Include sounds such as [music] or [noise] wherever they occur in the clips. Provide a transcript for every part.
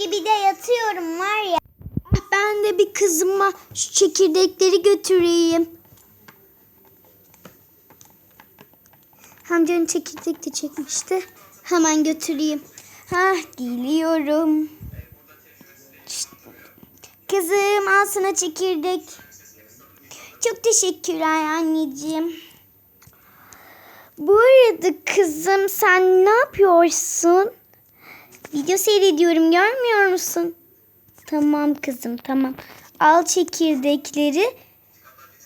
gibi de yatıyorum var ya. Ben de bir kızıma şu çekirdekleri götüreyim. Amcanın çekirdek de çekmişti. Hemen götüreyim. Hah geliyorum. Kızım al sana çekirdek. Çok teşekkürler anneciğim. Bu arada kızım sen ne yapıyorsun? Video seyrediyorum görmüyor musun? Tamam kızım tamam. Al çekirdekleri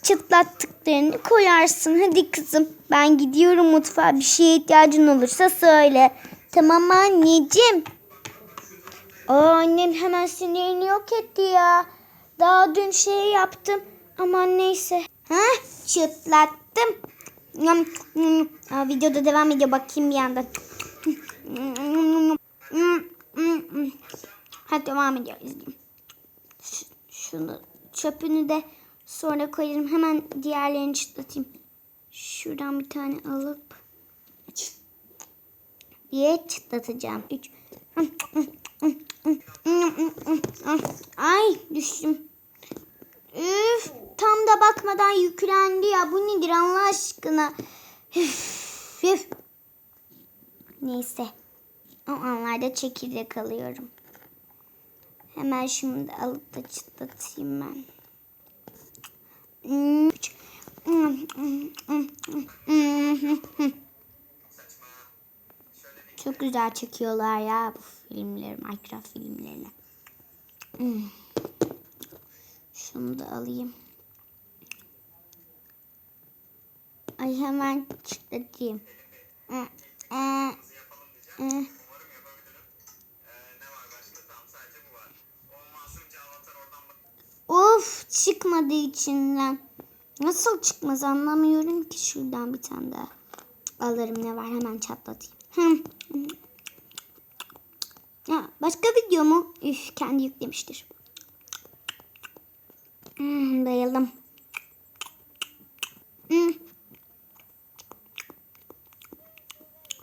çıtlattıklarını koyarsın. Hadi kızım ben gidiyorum mutfağa bir şeye ihtiyacın olursa söyle. Tamam anneciğim. Aa, annem hemen sinirini yok etti ya. Daha dün şey yaptım. Aman neyse. Heh çıtlattım. Aa, videoda devam ediyor bakayım bir yandan. Hadi devam ediyor Şunu çöpünü de sonra koyarım. Hemen diğerlerini çıtlatayım. Şuradan bir tane alıp diye çıtlatacağım. Üç. Ay düştüm. Üf, tam da bakmadan yüklendi ya. Bu nedir Allah aşkına? Üf, üf. Neyse. O anlarda çekirdek alıyorum. Hemen şunu da alıp da çıtlatayım ben. Çok güzel çekiyorlar ya bu filmleri, Minecraft filmlerini. Şunu da alayım. Ay hemen çıtlatayım. Ee, e. çıkmadı içinden. Nasıl çıkmaz anlamıyorum ki şuradan bir tane daha. Alırım ne var hemen çatlatayım. Ya, başka video mu? Üf kendi yüklemiştir. Hmm, bayıldım. Hmm.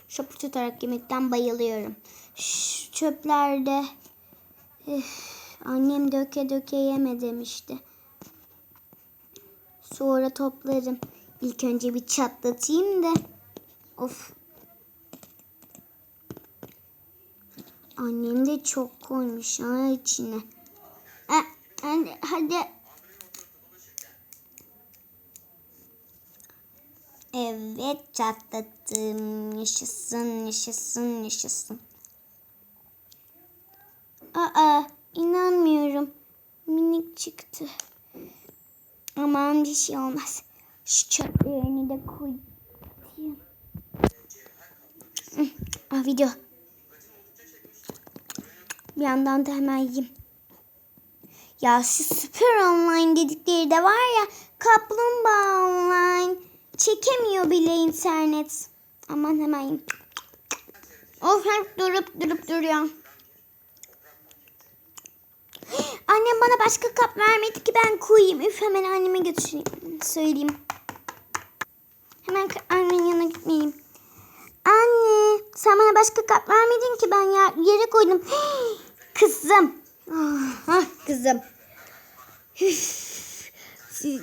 Şapur tutarak yemekten bayılıyorum. Şş, çöplerde üf, annem döke döke yeme demişti. Sonra toplarım. İlk önce bir çatlatayım da. Of. Annem de çok koymuş ha içine. Ha, hadi, hadi. Evet çatlattım. Yaşasın, yaşasın, yaşasın. Aa, inanmıyorum. Minik çıktı. Aman bir şey olmaz. Şu çöplerini de koyayım. Ah video. Bir yandan da hemen yiyeyim. Ya şu süper online dedikleri de var ya kaplumbağa online. Çekemiyor bile internet. Aman hemen yiyeyim. Of hep durup durup duruyor. Annem bana başka kap vermedi ki ben koyayım. Üf hemen anneme götüreyim. Söyleyeyim. Hemen annemin yanına gitmeyeyim. Anne sen bana başka kap vermedin ki ben yer, yere koydum. [gasps] Kızım. Ah, ah, kızım.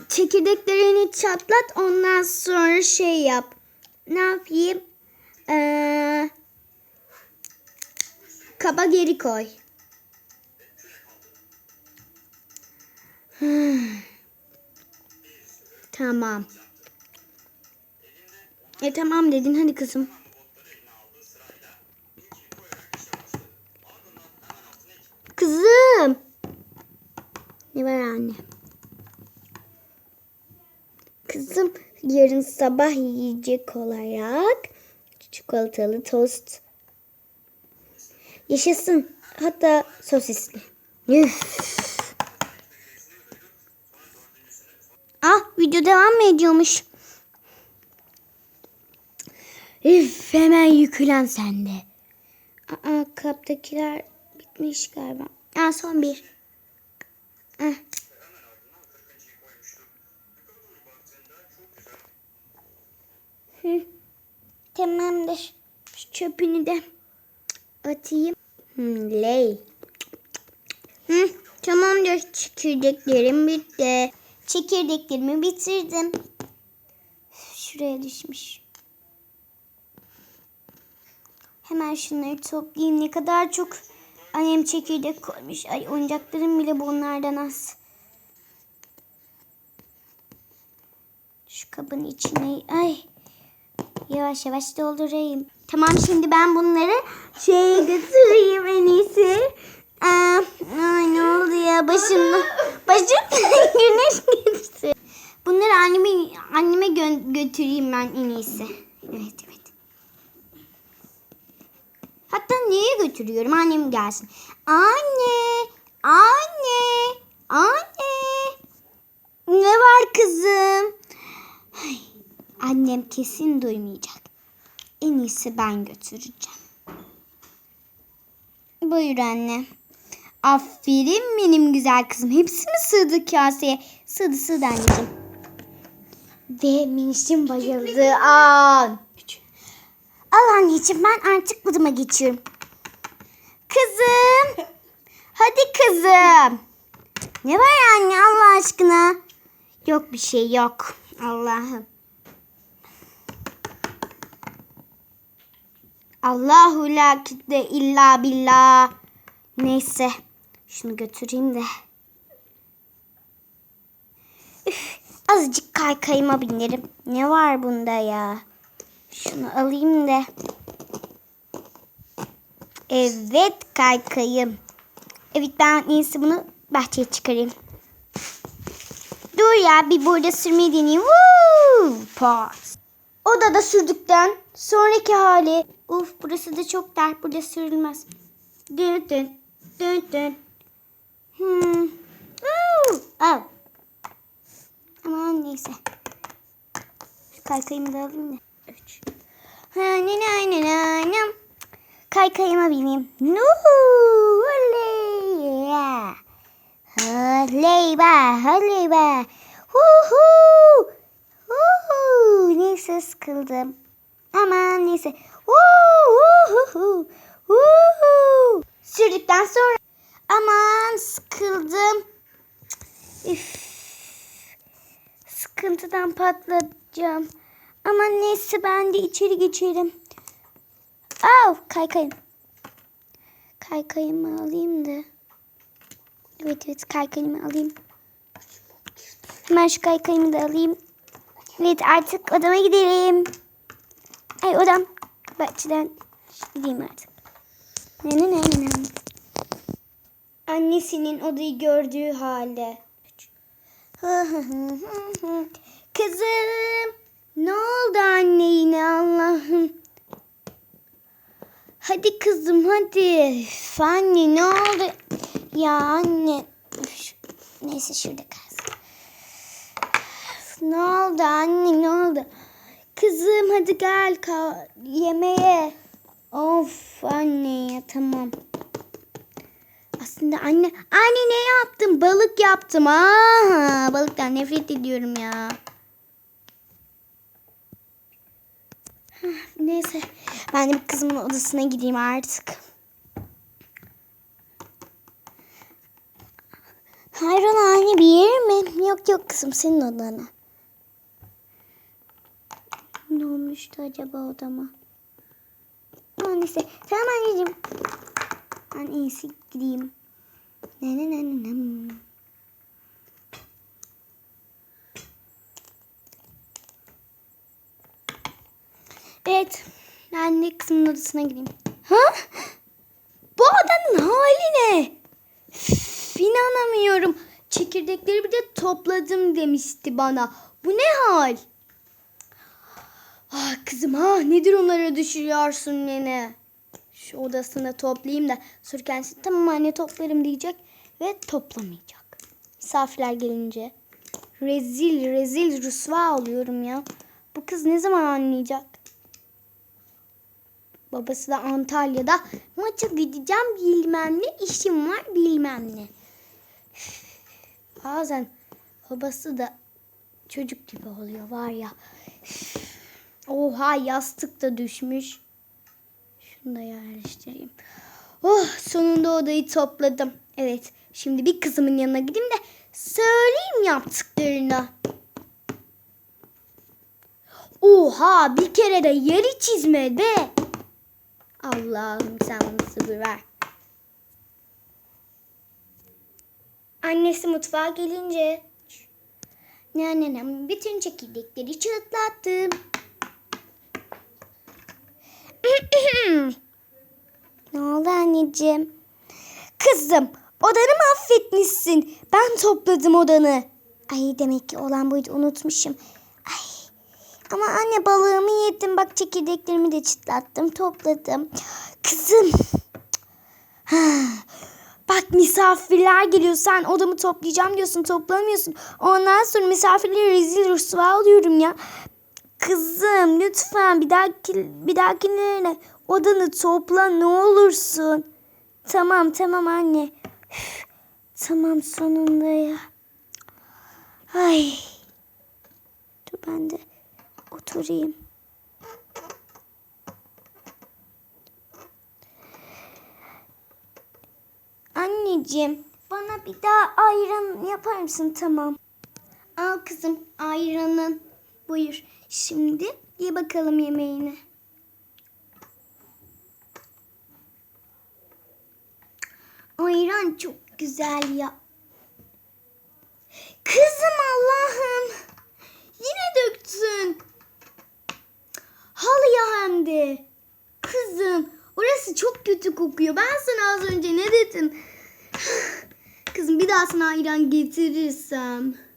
Çekirdeklerini çatlat ondan sonra şey yap. Ne yapayım? Ee, kaba geri koy. [sighs] Tamam. E tamam dedin hadi kızım. Kızım. Ne var anne? Kızım yarın sabah yiyecek olarak çikolatalı tost. Yaşasın. Hatta sosisli. Üf. Ah video devam mı ediyormuş? Üf hemen yüklen sende. Aa kaptakiler bitmiş galiba. Aa son bir. Ah. Hı. Tamamdır. Şu çöpünü de atayım. Hmm, ley. Hı, tamamdır. Çekirdeklerim bitti. Çekirdeklerimi bitirdim. Şuraya düşmüş. Hemen şunları toplayayım. Ne kadar çok annem çekirdek koymuş. Ay oyuncaklarım bile bunlardan az. Şu kabın içine ay yavaş yavaş doldurayım. Tamam şimdi ben bunları şeye götüreyim en iyisi. Aa, ay ne oldu ya başım başım [laughs] güneş geçti. Bunları anneme anneme gö- götüreyim ben en iyisi. Evet evet. Hatta neye götürüyorum? Annem gelsin. Anne! Anne! Anne! Ne var kızım? Ay, annem kesin duymayacak. En iyisi ben götüreceğim. Buyur anne. Aferin benim güzel kızım. Hepsi mi sığdı kaseye? Sığdı sığdı anneciğim. Ve minişim bayıldı an. Al anneciğim ben artık budıma geçiyorum. Kızım. Hadi kızım. Ne var anne Allah aşkına? Yok bir şey yok. Allah'ım. Allahu la illa billah. Neyse. Şunu götüreyim de. Üf, azıcık kaykayıma binerim. Ne var bunda ya? Şunu alayım da. Evet kaykayım. Evet ben en iyisi bunu bahçeye çıkarayım. Dur ya bir burada sürmeyi deneyeyim. Woo! Pause. Odada sürdükten sonraki hali. Uf burası da çok dar. Burada sürülmez. Dün dün dün dün. Hmm. Al. Aman neyse. Şu kaykayımı da alayım da. Üç. Ha, ne ne ne ne ne. Kaykayıma bineyim. Nuhu! Oley! Yeah. Oley be! Oley be! Huhu! Huhu! Neyse sıkıldım. Aman neyse. Huhu! Huhu! Sürdükten sonra aman sıkıldım. Üf. Sıkıntıdan patlayacağım. Ama neyse ben de içeri geçerim. Av kaykayım. Kaykayımı alayım da. Evet evet kaykayımı alayım. Hemen şu kaykayımı da alayım. Evet artık odama gidelim. Ay odam. Bahçeden gideyim artık. Ne ne ne ne ne. Annesinin odayı gördüğü halde. Kızım. Ne oldu anne yine Allah'ım. Hadi kızım hadi. Üf, anne ne oldu? Ya anne. Üf, Neyse şurada kalsın. Üf, Ne oldu anne ne oldu? Kızım hadi gel yemeğe. Of anne ya tamam. Aslında anne anne ne yaptım? Balık yaptım. Aa, balıktan nefret ediyorum ya. Neyse ben de bir kızımın odasına gideyim artık. Hayrola anne bir yer mi? Yok yok kızım senin odana. Ne olmuştu acaba odama? Ama neyse tamam anneciğim. Ben en iyisi gideyim. Evet. Ben de kızımın odasına gireyim. Ha? Bu odanın hali ne? Üf. Çekirdekleri bir de topladım demişti bana. Bu ne hal? Ah kızım ha nedir onları düşürüyorsun nene? Şu odasını toplayayım da sonra kendisi tamam anne toplarım diyecek ve toplamayacak. Misafirler gelince rezil rezil rüsva oluyorum ya. Bu kız ne zaman anlayacak? Babası da Antalya'da maça gideceğim bilmem ne işim var bilmem ne. Bazen babası da çocuk gibi oluyor var ya. Oha yastık da düşmüş. Şunu da yerleştireyim. Oh sonunda odayı topladım. Evet Şimdi bir kızımın yanına gideyim de söyleyeyim yaptıklarını. Oha bir kere de yeri çizme be. Allah'ım sen bana sabır ver. Annesi mutfağa gelince ne nenem bütün çekirdekleri çıtlattım. Ne oldu anneciğim? Kızım odanı mı affetmişsin? Ben topladım odanı. Ay demek ki olan buydu unutmuşum. Ay ama anne balığımı yedim. Bak çekirdeklerimi de çıtlattım topladım. Kızım. Bak misafirler geliyor. Sen odamı toplayacağım diyorsun. Toplamıyorsun. Ondan sonra misafirleri rezil rüsva oluyorum ya. Kızım lütfen bir dahaki bir dahakilerine odanı topla ne olursun. Tamam tamam anne. Üf, tamam sonunda ya. Ay. Dur ben de oturayım. Anneciğim bana bir daha ayran yapar mısın? Tamam. Al kızım ayranın. Buyur. Şimdi ye bakalım yemeğini. Ayran çok güzel ya. Kızım Allah'ım. Yine döktün. Halıya hem de. Kızım orası çok kötü kokuyor. Ben sana az önce ne dedim? [sighs] Kızım bir daha sana ayran getirirsem.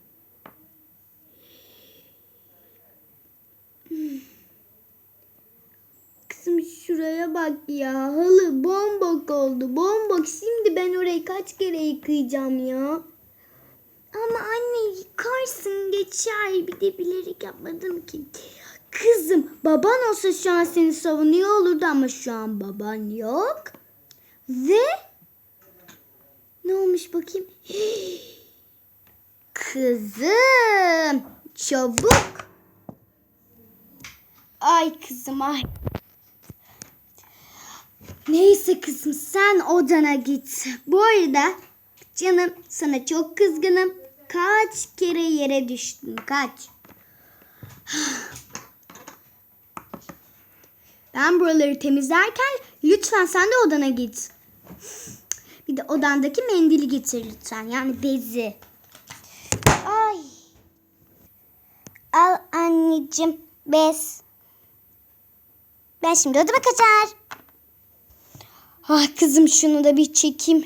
Kızım şuraya bak ya. Halı bombok oldu. Bombok. Şimdi ben orayı kaç kere yıkayacağım ya. Ama anne yıkarsın geçer. Bir de bilerek yapmadım ki. Kızım baban olsa şu an seni savunuyor olurdu ama şu an baban yok. Ve ne olmuş bakayım? [gasps] Kızım çabuk. Ay kızım ay. Neyse kızım sen odana git. Bu arada canım sana çok kızgınım. Kaç kere yere düştün kaç. Ben buraları temizlerken lütfen sen de odana git. Bir de odandaki mendili getir lütfen. Yani bezi. Ay. Al anneciğim bez. Ben şimdi odama kaçar. Ah kızım şunu da bir çekeyim.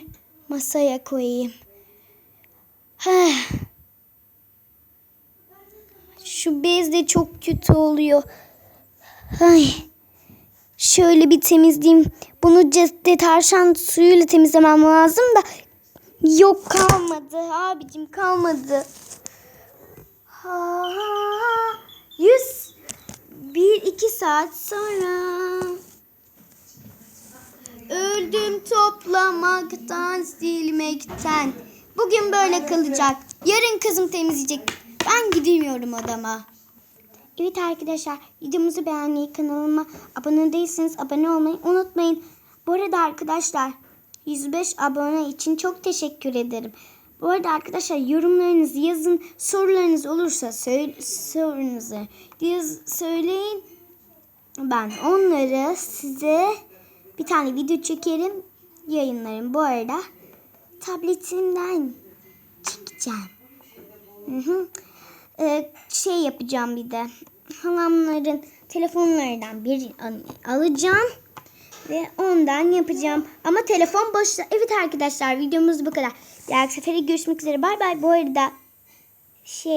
Masaya koyayım. Heh. Şu bez de çok kötü oluyor. Ay. Şöyle bir temizleyeyim. Bunu deterjan suyuyla temizlemem lazım da yok kalmadı. Abicim kalmadı. Ha, yüz bir iki saat sonra öldüm toplamaktan silmekten. Bugün böyle kalacak. Yarın kızım temizleyecek. Ben gidiyorum odama. Evet arkadaşlar videomuzu beğenmeyi kanalıma abone değilseniz abone olmayı unutmayın. Bu arada arkadaşlar 105 abone için çok teşekkür ederim. Bu arada arkadaşlar yorumlarınızı yazın. Sorularınız olursa sorunuzu yaz, söyleyin. Ben onları size bir tane video çekerim. Yayınlarım. Bu arada tabletimden çekeceğim. Hı hı. Ee, şey yapacağım bir de. Halamların telefonlarından birini al- alacağım. Ve ondan yapacağım. Ama telefon boşta. Evet arkadaşlar videomuz bu kadar. Diğer sefere görüşmek üzere. Bay bay. Bu arada şey